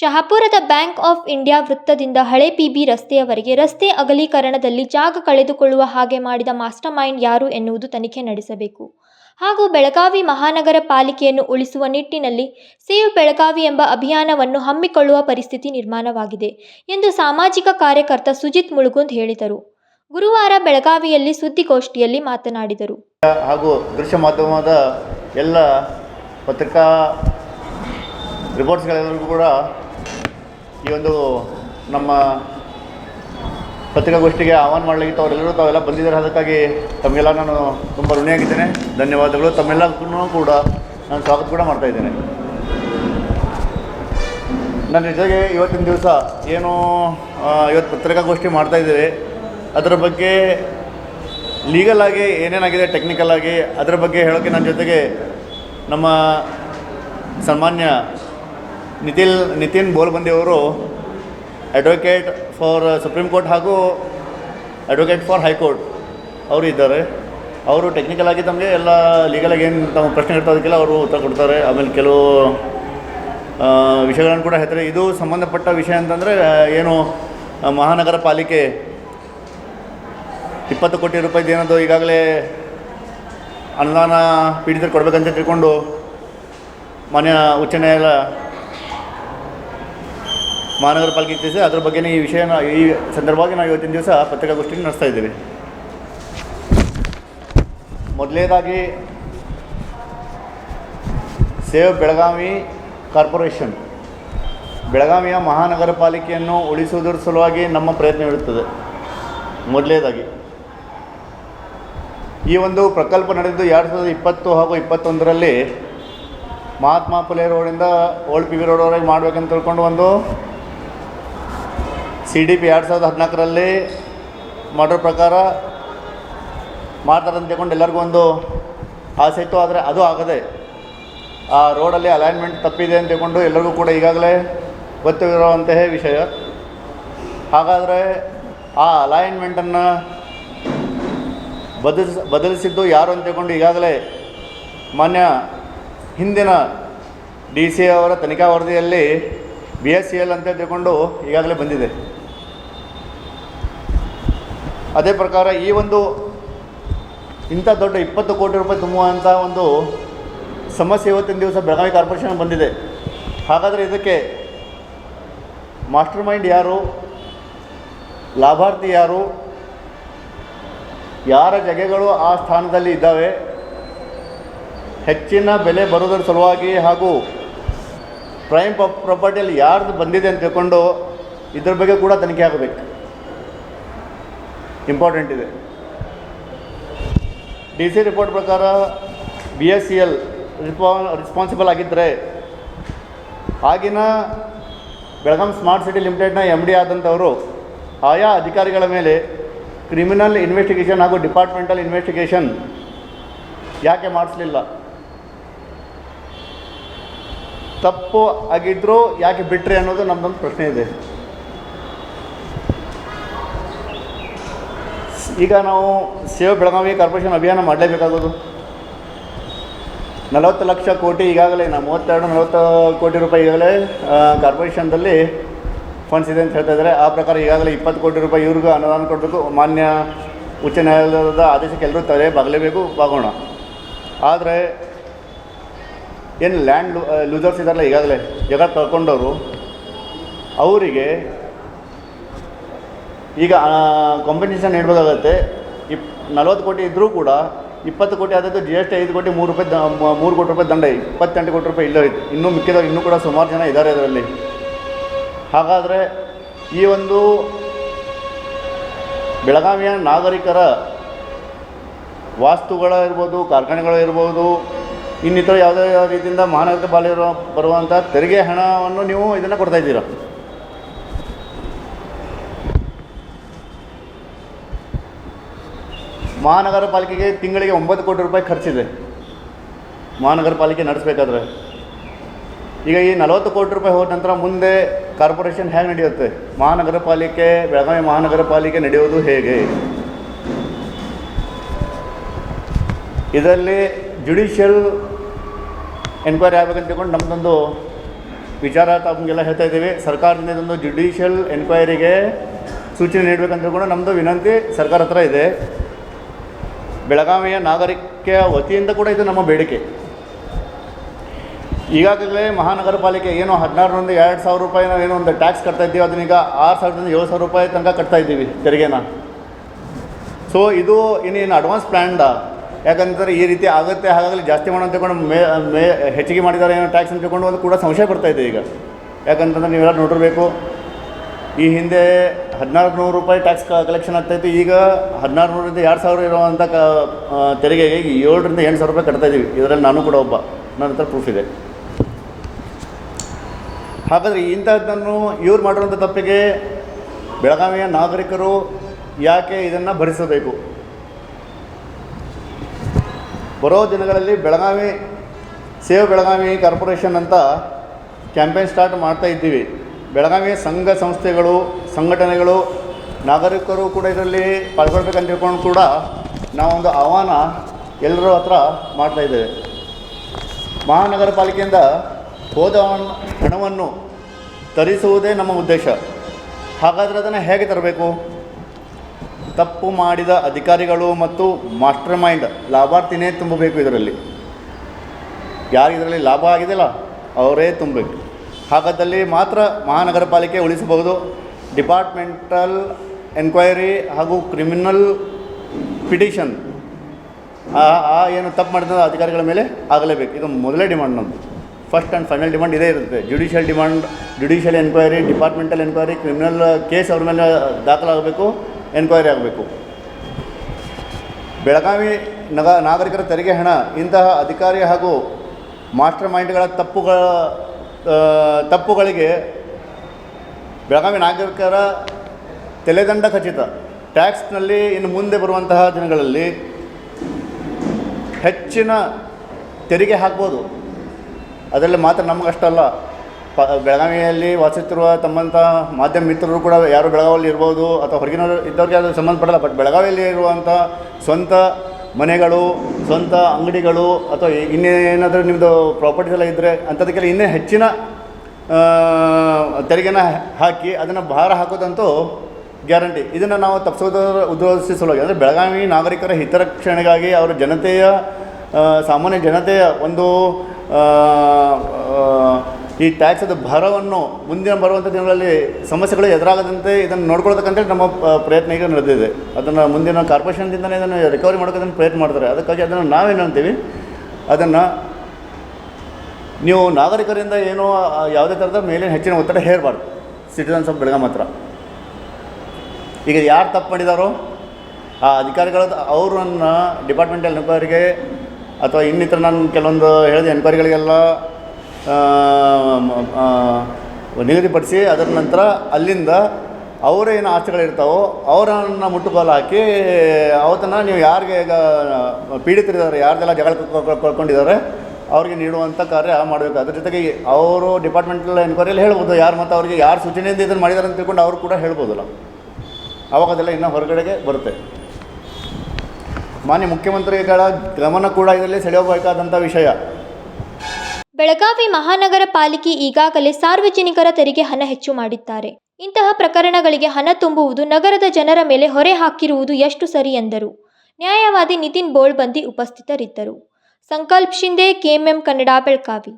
ಶಹಾಪುರದ bank of India ವೃತ್ತದಿಂದ ಹಳೆ PB ರಸ್ತೆಯವರೆಗೆ ರಸ್ತೆ ಅಗಲೀಕರಣದಲ್ಲಿ ಜಾಗ ಕಳೆದುಕೊಳ್ಳುವ ಹಾಗೆ ಮಾಡಿದ ಮಾಸ್ಟರ್ ಮೈಂಡ್ ಯಾರು ಎನ್ನುವುದು ತನಿಖೆ ನಡೆಸಬೇಕು. ಹಾಗೂ ಬೆಳಗಾವಿ ಮಹಾನಗರ ಪಾಲಿಕೆಯನ್ನು ಉಳಿಸುವ ನಿಟ್ಟಿನಲ್ಲಿ ಸೇವ್ ಬೆಳಗಾವಿ ಎಂಬ ಅಭಿಯಾನವನ್ನು ಹಮ್ಮಿಕೊಳ್ಳುವ ಪರಿಸ್ಥಿತಿ ನಿರ್ಮಾಣವಾಗಿದೆ ಎಂದು ಸಾಮಾಜಿಕ ಕಾರ್ಯಕರ್ತ ಸುಜಿತ್ ಮುಳುಗುಂದ್ ಹೇಳಿದರು. ಗುರುವಾರ ಬೆಳಗಾವಿಯಲ್ಲಿ ಸುದ್ದಿಗೋಷ್ಠಿಯಲ್ಲಿ ಮಾತನಾಡಿದರು. ಹಾಗೂ ದೃಶ್ಯ ಮಾಧ್ಯಮದ ಎಲ್ಲ ಪತ್ರಿಕಾ ರಿಪೋರ್ಟ್ಸ್ಗಳೆಲ್ಲರಿಗೂ ಕೂಡ ಈ ಒಂದು ನಮ್ಮ ಪತ್ರಿಕಾಗೋಷ್ಠಿಗೆ ಆಹ್ವಾನ ಮಾಡಲಿಕ್ಕೆ ಅವರೆಲ್ಲರೂ ತಾವೆಲ್ಲ ಬಂದಿದ್ದಾರೆ? ಅದಕ್ಕಾಗಿ ತಮಗೆಲ್ಲ ನಾನು ತುಂಬ ಋಣಿಯಾಗಿದ್ದೇನೆ. ಧನ್ಯವಾದಗಳು. ತಮ್ಮೆಲ್ಲಕ್ಕೂ ಕೂಡ ನಾನು ಸ್ವಾಗತ ಕೂಡ ಮಾಡ್ತಾ ಇದ್ದೇನೆ. ನನ್ನ ಜೊತೆಗೆ ಇವತ್ತಿನ ದಿವಸ ಏನು ಇವತ್ತು ಪತ್ರಿಕಾಗೋಷ್ಠಿ ಮಾಡ್ತಾ ಇದ್ದೇವೆ. ಅದರ ಬಗ್ಗೆ ಲೀಗಲ್ ಆಗಿ ಏನೇನಾಗಿದೆ ಟೆಕ್ನಿಕಲ್ ಆಗಿ, ಅದರ ಬಗ್ಗೆ ಹೇಳೋಕ್ಕೆ ನನ್ನ ಜೊತೆಗೆ ನಮ್ಮ ಸನ್ಮಾನ್ಯ ನಿತಿಲ್, ನಿತಿನ್ ಬೋಲ್ಬಂದಿ ಅವರು ಅಡ್ವೊಕೇಟ್ ಫಾರ್ ಸುಪ್ರೀಂ ಕೋರ್ಟ್ ಹಾಗೂ ಅಡ್ವೊಕೇಟ್ ಫಾರ್ ಹೈಕೋರ್ಟ್ ಅವರು ಇದ್ದಾರೆ. ಅವರು ಟೆಕ್ನಿಕಲ್ ಆಗಿ ತಮಗೆ ಎಲ್ಲ ಲೀಗಲಾಗಿ ಏನು ತಮ್ಮ ಪ್ರಶ್ನೆ ಇರ್ತದೆ ಅದಕ್ಕೆಲ್ಲ ಅವರು ಉತ್ತರ ಕೊಡ್ತಾರೆ. ಆಮೇಲೆ ಕೆಲವು ವಿಷಯಗಳನ್ನು ಕೂಡ ಹೇಳ್ತಾರೆ. ಇದು ಸಂಬಂಧಪಟ್ಟ ವಿಷಯ ಅಂತಂದರೆ ಏನು ಮಹಾನಗರ ಪಾಲಿಕೆ ಇಪ್ಪತ್ತು ಕೋಟಿ ರೂಪಾಯಿದು ಏನದು ಈಗಾಗಲೇ ಅನುದಾನ ಪೀಡಿತರು ಕೊಡಬೇಕಂತ ತಿಳ್ಕೊಂಡು ಮಾನ್ಯ ಉಚ್ಚ ನ್ಯಾಯಾಲಯ ಮಹಾನಗರ ಪಾಲಿಕೆ ತಿಳಿಸಿ ಅದ್ರ ಬಗ್ಗೆನೇ ಈ ವಿಷಯನ, ಈ ಸಂದರ್ಭವಾಗಿ ನಾವು ಇವತ್ತಿನ ದಿವಸ ಪತ್ರಿಕಾಗೋಷ್ಠಿ ನಡೆಸ್ತಾ ಇದ್ದೀವಿ. ಮೊದಲನೇದಾಗಿ ಸೇವ್ ಬೆಳಗಾವಿ ಕಾರ್ಪೊರೇಷನ್. ಬೆಳಗಾವಿಯ ಮಹಾನಗರ ಪಾಲಿಕೆಯನ್ನು ಉಳಿಸುವುದರ ಸಲುವಾಗಿ ನಮ್ಮ ಪ್ರಯತ್ನವಿರುತ್ತದೆ ಮೊದಲನೇದಾಗಿ ಈ ಒಂದು ಪ್ರಕಲ್ಪ ನಡೆದಿದ್ದು ಎರಡು ಸಾವಿರದ ಇಪ್ಪತ್ತು ಹಾಗೂ ಇಪ್ಪತ್ತೊಂದರಲ್ಲಿ ಮಹಾತ್ಮ ಫುಲೆ ರೋಡಿಂದ ಓಲ್ಡ್ ಪಿ ವಿ ರೋಡ್ವರೆಗೆ ಮಾಡಬೇಕಂತ ತಿಳ್ಕೊಂಡು ಒಂದು ಸಿ ಡಿ ಪಿ ಎರಡು ಸಾವಿರದ ಹದಿನಾಲ್ಕರಲ್ಲಿ ಮಾಡೋ ಪ್ರಕಾರ ಮಾಡ್ತಾರಂತ ತಿಳ್ಕೊಂಡು ಎಲ್ಲರಿಗೂ ಒಂದು ಆಸೆ ಇತ್ತು, ಆದರೆ ಅದು ಆಗದೆ ಆ ರೋಡಲ್ಲಿ ಅಲೈನ್ಮೆಂಟ್ ತಪ್ಪಿದೆ ಅಂತ ತಿಳ್ಕೊಂಡು ಎಲ್ಲರಿಗೂ ಕೂಡ ಈಗಾಗಲೇ ಗೊತ್ತಿರುವಂತಹ ವಿಷಯ. ಹಾಗಾದರೆ ಆ ಅಲೈನ್ಮೆಂಟನ್ನು ಬದಲಿಸ್, ಬದಲಿಸಿದ್ದು ಯಾರು ಅಂತ ತಿಳ್ಕೊಂಡು ಈಗಾಗಲೇ ಮಾನ್ಯ ಹಿಂದಿನ ಡಿ ಸಿ ಅವರ ತನಿಖಾ ವರದಿಯಲ್ಲಿ ಬಿ ಎಸ್ ಸಿ ಎಲ್ ಅಂತ ತಿಳ್ಕೊಂಡು ಈಗಾಗಲೇ ಬಂದಿದೆ. ಅದೇ ಪ್ರಕಾರ ಈ ಒಂದು ಇಂಥ ದೊಡ್ಡ ಇಪ್ಪತ್ತು ಕೋಟಿ ರೂಪಾಯಿ ತುಂಬುವಂಥ ಒಂದು ಸಮಸ್ಯೆ ಇವತ್ತಿನ ದಿವಸ ಬೆಳಗಾವಿ ಕಾರ್ಪೊರೇಷನ್ ಬಂದಿದೆ. ಹಾಗಾದರೆ ಇದಕ್ಕೆ ಮಾಸ್ಟರ್ ಮೈಂಡ್ ಯಾರು? ಲಾಭಾರ್ಥಿ ಯಾರು? ಯಾರ ಜಗೆಗಳು ಆ ಸ್ಥಾನದಲ್ಲಿ ಇದ್ದಾವೆ? ಹೆಚ್ಚಿನ ಬೆಲೆ ಬರೋದರ ಸಲುವಾಗಿ ಹಾಗೂ ಪ್ರೈಮ್ ಪ್ರಾಪರ್ಟಿಯಲ್ಲಿ ಯಾರ್ದು ಬಂದಿದೆ ಅಂತ ತಿಳ್ಕೊಂಡು ಇದ್ರ ಬಗ್ಗೆ ಕೂಡ ತನಿಖೆ ಆಗಬೇಕು. ಇಂಪಾರ್ಟೆಂಟ್ ಇದೆ. ಡಿ ಸಿ ರಿಪೋರ್ಟ್ ಪ್ರಕಾರ ಬಿ ಎಸ್ ಸಿ ಎಲ್ ರಿಸ್ಪಾ ರೆಸ್ಪಾನ್ಸಿಬಲ್ ಆಗಿದ್ದರೆ ಆಗಿನ ಬೆಳಗಾಂ ಸ್ಮಾರ್ಟ್ ಸಿಟಿ ಲಿಮಿಟೆಡ್ನ ಎಂ ಡಿ ಆದಂಥವರು ಆಯಾ ಅಧಿಕಾರಿಗಳ ಮೇಲೆ ಕ್ರಿಮಿನಲ್ ಇನ್ವೆಸ್ಟಿಗೇಷನ್ ಹಾಗೂ ಡಿಪಾರ್ಟ್ಮೆಂಟಲ್ ಇನ್ವೆಸ್ಟಿಗೇಷನ್ ಯಾಕೆ ಮಾಡಿಸ್ಲಿಲ್ಲ? ತಪ್ಪು ಆಗಿದ್ದರೂ ಯಾಕೆ ಬಿಟ್ರಿ ಅನ್ನೋದು ನಮ್ಮದೊಂದು ಪ್ರಶ್ನೆ ಇದೆ. ಈಗ ನಾವು ಸೇವ್ ಬೆಳಗಾವಿ ಕಾರ್ಪೊರೇಷನ್ ಅಭಿಯಾನ ಮಾಡಲೇಬೇಕಾಗೋದು ನಲವತ್ತು ಲಕ್ಷ ಕೋಟಿ ಈಗಾಗಲೇ ನಾವು ಮೂವತ್ತೆರಡು, ನಲವತ್ತು ಕೋಟಿ ರೂಪಾಯಿ ಈಗಾಗಲೇ ಕಾರ್ಪೊರೇಷನ್ದಲ್ಲಿ ಫಂಡ್ಸ್ ಇದೆ ಅಂತ ಹೇಳ್ತಾ ಇದ್ದಾರೆ. ಆ ಪ್ರಕಾರ ಈಗಾಗಲೇ ಇಪ್ಪತ್ತು ಕೋಟಿ ರೂಪಾಯಿ ಇವ್ರಿಗೂ ಅನುದಾನ ಕೊಡಬೇಕು. ಮಾನ್ಯ ಉಚ್ಚ ನ್ಯಾಯಾಲಯದ ಆದೇಶಕ್ಕೆ ಎಲ್ಲರೂ ತಲೆ ಬಾಗಲೇಬೇಕು, ಬಾಗೋಣ. ಆದರೆ ಏನು ಲ್ಯಾಂಡ್ ಲೂಸರ್ಸ್ ಇದ್ದಾರಲ್ಲ ಈಗಾಗಲೇ ಜಾಗ ಕಳ್ಕೊಂಡವರು, ಅವರಿಗೆ ಈಗ ಕಾಂಪಿಟೇಷನ್ ನೀಡಬೇಕಾಗತ್ತೆ. ಇಪ್, ನಲ್ವತ್ತು ಕೋಟಿ ಇದ್ದರೂ ಕೂಡ ಇಪ್ಪತ್ತು ಕೋಟಿ ಆದದ್ದು ಜಿ ಎಸ್ ಟಿ ಐದು ಕೋಟಿ, ಮೂರು ರೂಪಾಯಿ ಮೂರು ಕೋಟಿ ರೂಪಾಯಿ ದಂಡ ಇಪ್ಪತ್ತೆಂಟು ಕೋಟಿ ರೂಪಾಯಿ ಇಲ್ಲ ಇನ್ನೂ ಮಿಕ್ಕಿದವ್ರು ಇನ್ನೂ ಕೂಡ ಸುಮಾರು ಜನ ಇದ್ದಾರೆ ಅದರಲ್ಲಿ ಹಾಗಾದರೆ ಈ ಒಂದು ಬೆಳಗಾವಿಯ ನಾಗರಿಕರ ವಾಸ್ತುಗಳಿರ್ಬೋದು ಕಾರ್ಖಾನೆಗಳಿರ್ಬೋದು ಇನ್ನಿತರ ಯಾವುದೇ ರೀತಿಯಿಂದ ಮಹಾನಗರ ಪಾಲಿಕೆ ಬರುವಂಥ ತೆರಿಗೆ ಹಣವನ್ನು ನೀವು ಇದನ್ನು ಕೊಡ್ತಾ ಮಹಾನಗರ ಪಾಲಿಕೆಗೆ ತಿಂಗಳಿಗೆ ಒಂಬತ್ತು ಕೋಟಿ ರೂಪಾಯಿ ಖರ್ಚಿದೆ. ಮಹಾನಗರ ಪಾಲಿಕೆ ನಡೆಸಬೇಕಾದ್ರೆ. ಈಗ ಈ ನಲವತ್ತು ಕೋಟಿ ರೂಪಾಯಿ ಹೋದ ನಂತರ ಮುಂದೆ ಕಾರ್ಪೊರೇಷನ್ ಹೇಗೆ ನಡೆಯುತ್ತೆ? ಮಹಾನಗರ ಪಾಲಿಕೆ ಬೆಳಗಾವಿ ಮಹಾನಗರ ಪಾಲಿಕೆ ನಡೆಯೋದು ಹೇಗೆ? ಇದರಲ್ಲಿ ಜುಡಿಷಿಯಲ್ ಎನ್ಕ್ವೈರಿ ಆಗಬೇಕಂತ ತಿಳ್ಕೊಂಡು ನಮ್ಮದೊಂದು ವಿಚಾರ ತಮಗೆಲ್ಲ ಹೇಳ್ತಾ ಇದ್ದೀವಿ. ಸರ್ಕಾರದಿಂದ ಇದೊಂದು ಜುಡಿಷಿಯಲ್ ಎನ್ಕ್ವೈರಿಗೆ ಸೂಚನೆ ನೀಡಬೇಕಂತ ತಿಳ್ಕೊಂಡು ನಮ್ಮದು ವಿನಂತಿ ಸರ್ಕಾರ ಹತ್ರ ಇದೆ. ಬೆಳಗಾವಿಯ ನಾಗರಿಕೆಯ ವತಿಯಿಂದ ಕೂಡ ಇದು ನಮ್ಮ ಬೇಡಿಕೆ. ಈಗಾಗಲೇ ಮಹಾನಗರ ಪಾಲಿಕೆ ಏನು ಹದಿನಾರರಿಂದ ಎರಡು ಸಾವಿರ ರೂಪಾಯಿ ನಾವು ಏನೋ ಒಂದು ಟ್ಯಾಕ್ಸ್ ಕಟ್ತಾ ಇದ್ದೀವಿ ಅದನ್ನೀಗ ಆರು ಸಾವಿರದಿಂದ ಏಳು ಸಾವಿರ ರೂಪಾಯಿ ತನಕ ಕಟ್ತಾ ಇದ್ದೀವಿ ತೆರಿಗೆನ. ಸೊ ಇದು ಇನ್ನೇನು ಅಡ್ವಾನ್ಸ್ ಪ್ಲ್ಯಾಂಡ ಯಾಕಂದರೆ ಈ ರೀತಿ ಆಗುತ್ತೆ, ಹಾಗಾಗಲಿ ಜಾಸ್ತಿ ಮಾಡೋಣ ತಗೊಂಡು ಮೇ ಮೇ, ಹೆಚ್ಚಿಗೆ ಮಾಡಿದ್ದಾರೆ ಏನೋ ಟ್ಯಾಕ್ಸ್ ಅಂತ ತಗೊಂಡು ಅದು ಕೂಡ ಸಂಶಯ ಬರ್ತಾ ಇದೆ ಈಗ. ಯಾಕಂತಂದ್ರೆ ನೀವೆಲ್ಲ ನೋಡಿರಬೇಕು ಈ ಹಿಂದೆ ಹದಿನಾರು ನೂರು ರೂಪಾಯಿ ಟ್ಯಾಕ್ಸ್ ಕಲೆಕ್ಷನ್ ಆಗ್ತಾಯಿತ್ತು ಈಗ ಹದಿನಾರು ನೂರಿಂದ ಎರಡು ಸಾವಿರ ಇರುವಂಥ ಕ ತೆರಿಗೆಗೆ ಏಳರಿಂದ ಎಂಟು ಸಾವಿರ ರೂಪಾಯಿ ಕಟ್ತಾ ಇದ್ದೀವಿ ಇದರಲ್ಲಿ ನಾನು ಕೂಡ ಒಬ್ಬ. ನನ್ನ ಹತ್ರ ಪ್ರೂಫ್ ಇದೆ. ಹಾಗಾದರೆ ಇಂಥದ್ದನ್ನು ಇವ್ರು ಮಾಡಿರುವಂಥ ತಪ್ಪಿಗೆ ಬೆಳಗಾವಿಯ ನಾಗರಿಕರು ಯಾಕೆ ಇದನ್ನು ಭರಿಸಬೇಕು? ಬರೋ ದಿನಗಳಲ್ಲಿ ಬೆಳಗಾವಿ, ಸೇವ್ ಬೆಳಗಾವಿ ಕಾರ್ಪೊರೇಷನ್ ಅಂತ ಕ್ಯಾಂಪೇನ್ ಸ್ಟಾರ್ಟ್ ಮಾಡ್ತಾ ಇದ್ದೀವಿ. ಬೆಳಗಾವಿಯ ಸಂಘ ಸಂಸ್ಥೆಗಳು, ಸಂಘಟನೆಗಳು, ನಾಗರಿಕರು ಕೂಡ ಇದರಲ್ಲಿ ಪಾಲ್ಗೊಳ್ಬೇಕಂತ ತಿಳ್ಕೊಂಡು ಕೂಡ ನಾವೊಂದು ಆಹ್ವಾನ ಎಲ್ಲರೂ ಹತ್ರ ಮಾಡ್ತಾ ಇದ್ದೇವೆ. ಮಹಾನಗರ ಪಾಲಿಕೆಯಿಂದ ಹೋದ ಹಣವನ್ನು ತರಿಸುವುದೇ ನಮ್ಮ ಉದ್ದೇಶ. ಹಾಗಾದರೆ ಅದನ್ನು ಹೇಗೆ ತರಬೇಕು? ತಪ್ಪು ಮಾಡಿದ ಅಧಿಕಾರಿಗಳು ಮತ್ತು ಮಾಸ್ಟರ್ ಮೈಂಡ್ ಲಾಭಾರ್ಥಿನೇ ತುಂಬಬೇಕು ಇದರಲ್ಲಿ. ಯಾರು ಇದರಲ್ಲಿ ಲಾಭ ಆಗಿದೆಯಲ್ಲ, ಅವರೇ ತುಂಬಬೇಕು. ಹಾಗಾದಲ್ಲಿ ಮಾತ್ರ ಮಹಾನಗರ ಪಾಲಿಕೆ ಉಳಿಸಬಹುದು. ಡಿಪಾರ್ಟ್ಮೆಂಟಲ್ ಎನ್ಕ್ವೈರಿ ಹಾಗೂ ಕ್ರಿಮಿನಲ್ ಪಿಟಿಷನ್. ಆ ಏನು ತಪ್ಪು ಮಾಡಿದ ಅಧಿಕಾರಿಗಳ ಮೇಲೆ ಆಗಲೇಬೇಕು. ಇದು ಮೊದಲೇ ಡಿಮಾಂಡ್ ನಮ್ಮದು ಫಸ್ಟ್ ಆ್ಯಂಡ್ ಫೈನಲ್ ಡಿಮಾಂಡ್ ಇದೇ ಇರುತ್ತೆ. Judicial demand judicial enquiry, departmental enquiry, criminal case ಅವ್ರ ಮೇಲೆ ದಾಖಲಾಗಬೇಕು, ಎನ್ಕ್ವೈರಿ ಆಗಬೇಕು. ಬೆಳಗಾವಿ ನಗ, ನಾಗರಿಕರ ತೆರಿಗೆ ಹಣ, ಇಂತಹ ಅಧಿಕಾರಿ ಹಾಗೂ ಮಾಸ್ಟರ್ ಮೈಂಡ್ಗಳ ತಪ್ಪುಗಳ ತಪ್ಪುಗಳಿಗೆ ಬೆಳಗಾವಿ ನಾಗರಿಕರ ತಲೆದಂಡ ಖಚಿತ. ಟ್ಯಾಕ್ಸ್ನಲ್ಲಿ ಇನ್ನು ಮುಂದೆ ಬರುವಂತಹ ದಿನಗಳಲ್ಲಿ ಹೆಚ್ಚಿನ ತೆರಿಗೆ ಹಾಕ್ಬೋದು. ಅದರಲ್ಲಿ ಮಾತ್ರ ನಮಗಷ್ಟಲ್ಲ ಪ, ಬೆಳಗಾವಿಯಲ್ಲಿ ವಾಸಿಸುತ್ತಿರುವ ತಮ್ಮಂಥ ಮಾಧ್ಯಮ ಮಿತ್ರರು ಕೂಡ ಯಾರು ಬೆಳಗಾವಿಯಲ್ಲಿ ಇರ್ಬೋದು ಅಥವಾ ಹೊರಗಿನವರು ಇದ್ದವ್ರಿಗೆ ಅದು ಸಂಬಂಧಪಡಲ್ಲ. ಬಟ್ ಬೆಳಗಾವಿಯಲ್ಲಿ ಇರುವಂಥ ಸ್ವಂತ ಮನೆಗಳು, ಸ್ವಂತ ಅಂಗಡಿಗಳು ಅಥವಾ ಇನ್ನೇನಾದರೂ ನಿಮ್ಮದು ಪ್ರಾಪರ್ಟೀಸ್ ಎಲ್ಲ ಇದ್ದರೆ ಅಂಥದಕ್ಕೆಲ್ಲ ಇನ್ನೂ ಹೆಚ್ಚಿನ ತೆರಿಗೆನ ಹಾಕಿ ಅದನ್ನು ಭಾರ ಹಾಕೋದಂತೂ ಗ್ಯಾರಂಟಿ. ಇದನ್ನು ನಾವು ತಪ್ಪಿಸೋದರ ಉದ್ದೇಶ ಸಲುವಾಗಿ ಅಂದರೆ ಬೆಳಗಾವಿ ನಾಗರಿಕರ ಹಿತರಕ್ಷಣೆಗಾಗಿ ಅವರ ಜನತೆಯ ಸಾಮಾನ್ಯ ಜನತೆಯ ಒಂದು ಈ ಟ್ಯಾಕ್ಸದ ಭಾರವನ್ನು ಮುಂದಿನ ಬರುವಂಥ ದಿನಗಳಲ್ಲಿ ಸಮಸ್ಯೆಗಳು ಎದುರಾಗದಂತೆ ಇದನ್ನು ನೋಡ್ಕೊಳ್ತಕ್ಕಂಥೇಳಿ ನಮ್ಮ ಪ್ರಯತ್ನ ಈಗ ನಡೆದಿದೆ. ಅದನ್ನು ಮುಂದಿನ ಕಾರ್ಪೊರೇಷನ್ದಿಂದಲೇ ಇದನ್ನು ರಿಕವರಿ ಮಾಡೋದನ್ನು ಪ್ರಯತ್ನ ಮಾಡ್ತಾರೆ. ಅದಕ್ಕಾಗಿ ಅದನ್ನು ನಾವೇನು ಅಂತೀವಿ? ಅದನ್ನು ನೀವು ನಾಗರಿಕರಿಂದ ಏನೋ ಯಾವುದೇ ಥರದ ಮೇಲಿನ ಹೆಚ್ಚಿನ ಒತ್ತಡ ಹೇರಬಾರ್ದು. ಸಿಟಿಸನ್ಸ್ ಆಫ್ ಬೆಳಗಾಂ ಹತ್ರ. ಈಗ ಯಾರು ತಪ್ಪು ಮಾಡಿದಾರೋ, ಆ ಅಧಿಕಾರಿಗಳ ಅವರನ್ನು ಡಿಪಾರ್ಟ್ಮೆಂಟಲ್ ಎನ್ಕ್ವೈರಿಗೆ ಅಥವಾ ಇನ್ನಿತರ ನಾನು ಕೆಲವೊಂದು ಹೇಳಿದ ಎನ್ಕ್ವೈರಿಗಳಿಗೆಲ್ಲ ನಿಗದಿಪಡಿಸಿ ಅದರ ನಂತರ ಅಲ್ಲಿಂದ ಅವರೇನು ಆಸ್ತಿಗಳಿರ್ತಾವೋ ಅವರನ್ನು ಮುಟ್ಟುಗೋಲು ಹಾಕಿ ಅವತ್ತನ್ನು ನೀವು ಯಾರಿಗೆ ಈಗ ಪೀಡಿತರಿದ್ದಾರೆ, ಯಾರ್ದೆಲ್ಲ ಜಗಳ ಕಳ್ಕೊಂಡಿದ್ದಾರೆ ಅವ್ರಿಗೆ ನೀಡುವಂಥ ಕಾರ್ಯ ಮಾಡಬೇಕು. ಅದ್ರ ಜೊತೆಗೆ ಅವರು ಡಿಪಾರ್ಟ್ಮೆಂಟಲ್ ಎನ್ಕ್ವೈರಿಯಲ್ಲಿ ಹೇಳ್ಬೋದು, ಯಾರು ಮತ್ತು ಅವರಿಗೆ ಯಾರು ಸೂಚನೆಯಿಂದ ಇದನ್ನು ಮಾಡಿದ್ದಾರೆ ಅಂತ ತಿಳ್ಕೊಂಡು ಅವರು ಕೂಡ ಹೇಳ್ಬೋದಲ್ಲ. ಆವಾಗ ಅದೆಲ್ಲ ಇನ್ನೂ ಹೊರಗಡೆಗೆ ಬರುತ್ತೆ. ಮಾನ್ಯ ಮುಖ್ಯಮಂತ್ರಿಗಳ ಗಮನ ಕೂಡ ಇದರಲ್ಲಿ ಸೆಳೆಯಬೇಕಾದಂಥ ವಿಷಯ. ಬೆಳಗಾವಿ ಮಹಾನಗರ ಪಾಲಿಕೆ ಈಗಾಗಲೇ ಸಾರ್ವಜನಿಕರ ತೆರಿಗೆ ಹಣ ಹೆಚ್ಚು ಮಾಡಿದ್ದಾರೆ. ಇಂತಹ ಪ್ರಕರಣಗಳಿಗೆ ಹಣ ತುಂಬುವುದು ನಗರದ ಜನರ ಮೇಲೆ ಹೊರೆ ಹಾಕಿರುವುದು ಎಷ್ಟು ಸರಿ ಎಂದರು. ನ್ಯಾಯವಾದಿ ನಿತಿನ್ ಬೋಳ್ಬಂದಿ ಉಪಸ್ಥಿತರಿದ್ದರು. ಸಂಕಲ್ಪ್ ಶಿಂದೆ ಕೆಎಂಎಂ ಕನ್ನಡ, ಬೆಳಗಾವಿ.